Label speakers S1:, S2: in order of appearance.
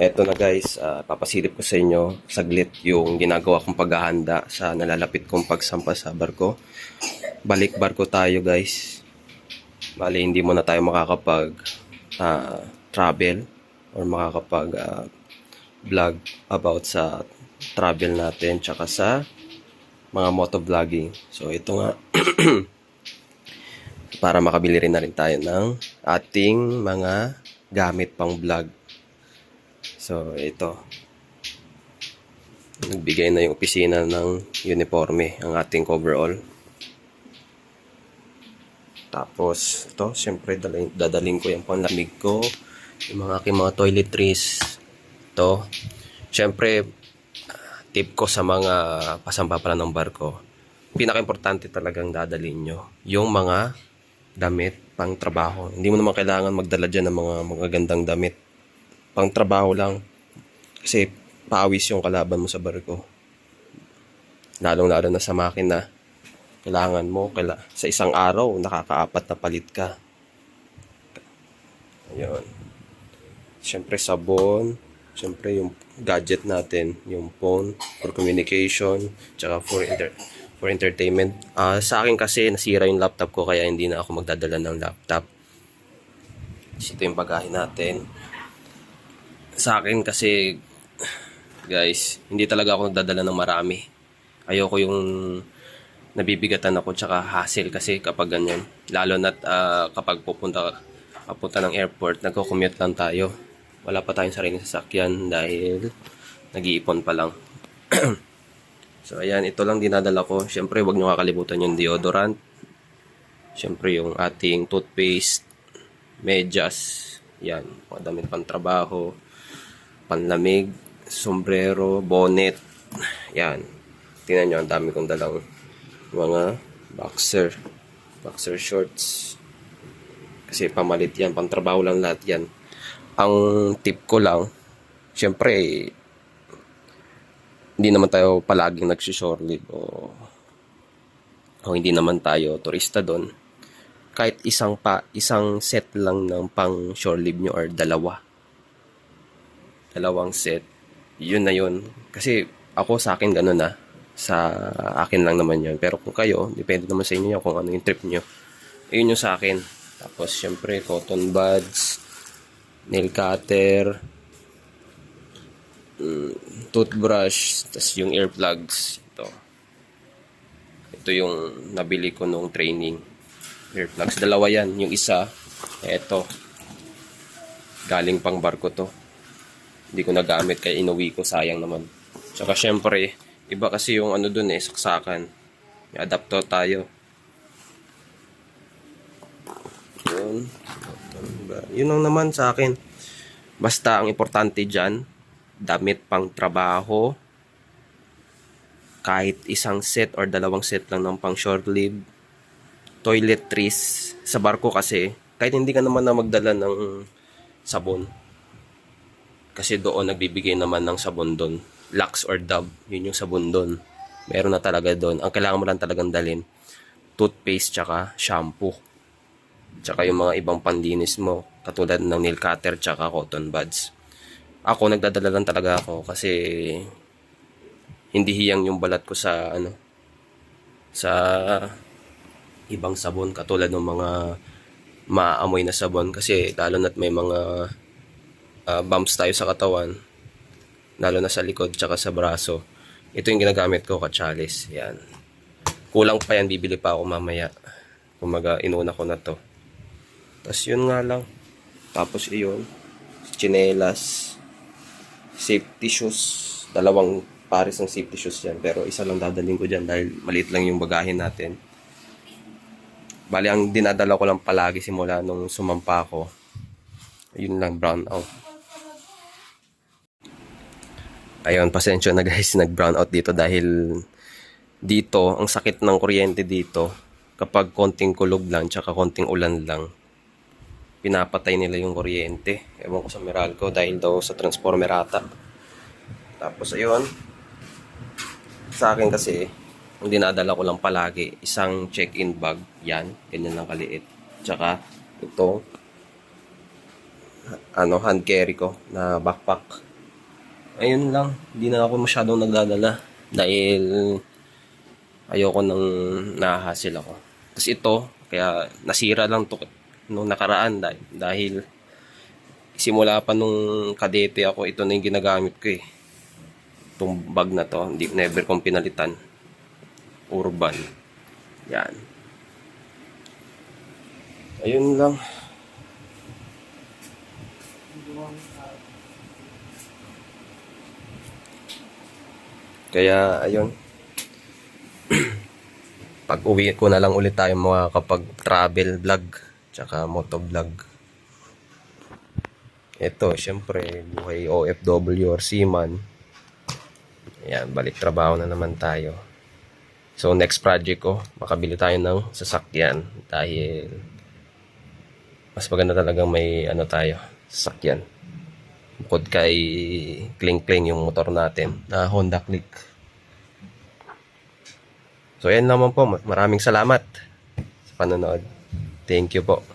S1: Eto na guys, ah, papasilip ko sa inyo saglit yung ginagawa kong paghahanda sa nalalapit kong pagsampa sa barko. Balik barko tayo guys. Bali, hindi mo na tayo makakapag ah, travel or makakapag ah, vlog about sa travel natin tsaka sa mga motovlogging. So ito nga para makabili rin na rin tayo ng ating mga gamit pang vlog. So, ito. Nagbigay na yung opisina ng uniforme, ang ating coverall. Tapos, ito, syempre, dadaling, ko yung panlamig ko, yung mga aking mga toiletries. Ito, syempre, tip ko sa mga pasamba pala ng barko, pinaka-importante talagang dadalhin nyo, yung mga damit pang trabaho. Hindi mo naman kailangan magdala dyan ng mga magagandang damit pang trabaho lang. Kasi paawis yung kalaban mo sa barko. Lalong-lalo na sa makina. Kailangan mo, kaila, sa isang araw, nakakaapat na palit ka. Ayun. Siyempre sabon. Siyempre yung gadget natin, yung phone for communication, tsaka for inter for entertainment. Ah, sa akin kasi nasira yung laptop ko kaya hindi na ako magdadala ng laptop. Ito yung bagahe natin sa akin kasi guys, hindi talaga ako nagdadala ng marami. Ayoko yung nabibigatan ako tsaka hassle kasi kapag ganyan. Lalo na kapag pupunta papunta ng airport, nagko-commute lang tayo. Wala pa tayong sariling sasakyan dahil nag-iipon pa lang. so ayan, ito lang dinadala ko. Siyempre, huwag nyo kakalimutan yung deodorant. Siyempre, yung ating toothpaste, medyas, yan, mga damit pang trabaho, panlamig, sombrero, bonnet. Yan. Tingnan nyo, ang dami kong dalang mga boxer. Boxer shorts. Kasi pamalit yan, pang trabaho lang lahat yan. Ang tip ko lang, syempre, hindi naman tayo palaging nagsishore leave o, o hindi naman tayo turista doon. Kahit isang pa, isang set lang ng pang shore leave nyo or dalawa dalawang set, yun na yun. Kasi ako sa akin ganun na. Sa akin lang naman yun. Pero kung kayo, depende naman sa inyo kung ano yung trip nyo. Yun yung sa akin. Tapos syempre, cotton buds, nail cutter, mm, toothbrush, tas yung earplugs. Ito. Ito yung nabili ko nung training. Earplugs. Dalawa yan. Yung isa, eto. Galing pang barko to hindi ko nagamit kaya inuwi ko. Sayang naman. Tsaka syempre iba kasi yung ano dun eh saksakan. May adapter tayo. Yun. Yun lang naman sa akin. Basta ang importante dyan damit pang trabaho. Kahit isang set or dalawang set lang ng pang short leave. Toiletries. Sa barko kasi kahit hindi ka naman na magdala ng sabon kasi doon nagbibigay naman ng sabon doon. Lux or Dove, yun yung sabon doon. Meron na talaga doon. Ang kailangan mo lang talagang dalhin, toothpaste tsaka shampoo. Tsaka yung mga ibang panlinis mo, katulad ng nail cutter tsaka cotton buds. Ako, nagdadala lang talaga ako kasi hindi hiyang yung balat ko sa ano sa ibang sabon katulad ng mga maamoy na sabon kasi lalo na't may mga uh, bumps tayo sa katawan, lalo na sa likod tsaka sa braso. Ito yung ginagamit ko, kachalis. Yan. Kulang pa yan, bibili pa ako mamaya. Kumaga, inuna ko na to. Tapos yun nga lang. Tapos iyon, chinelas, safety shoes, dalawang pares ng safety shoes yan. Pero isa lang dadaling ko dyan dahil maliit lang yung bagahin natin. Bali, ang dinadala ko lang palagi simula nung sumampa ko. Yun lang, brown out. Ayun, pasensya na guys, nag-brown out dito dahil dito, ang sakit ng kuryente dito, kapag konting kulog lang, tsaka konting ulan lang, pinapatay nila yung kuryente. Ewan ko sa Meralco dahil daw sa transformer ata. Tapos ayun, sa akin kasi, ang dinadala ko lang palagi, isang check-in bag, yan, ganyan lang kaliit. Tsaka, ito, ano, hand carry ko na backpack. Ayun lang, hindi na ako masyadong nagdadala dahil ayoko nang nahahasil ako. Tapos ito, kaya nasira lang to nung nakaraan dahil, dahil simula pa nung kadete ako, ito na yung ginagamit ko eh. Itong bag na to, hindi, never kong pinalitan. Urban. Yan. Ayun lang. Kaya, ayun. Pag uwi ko na lang ulit tayo mga kapag travel vlog, tsaka moto vlog. Ito, syempre, buhay OFW or seaman. Ayan, balik trabaho na naman tayo. So, next project ko, makabili tayo ng sasakyan dahil mas maganda talagang may ano tayo, sasakyan. Bukod kay Kling Kling yung motor natin na Honda Click. So, ayan naman po. Maraming salamat sa panonood. Thank you po.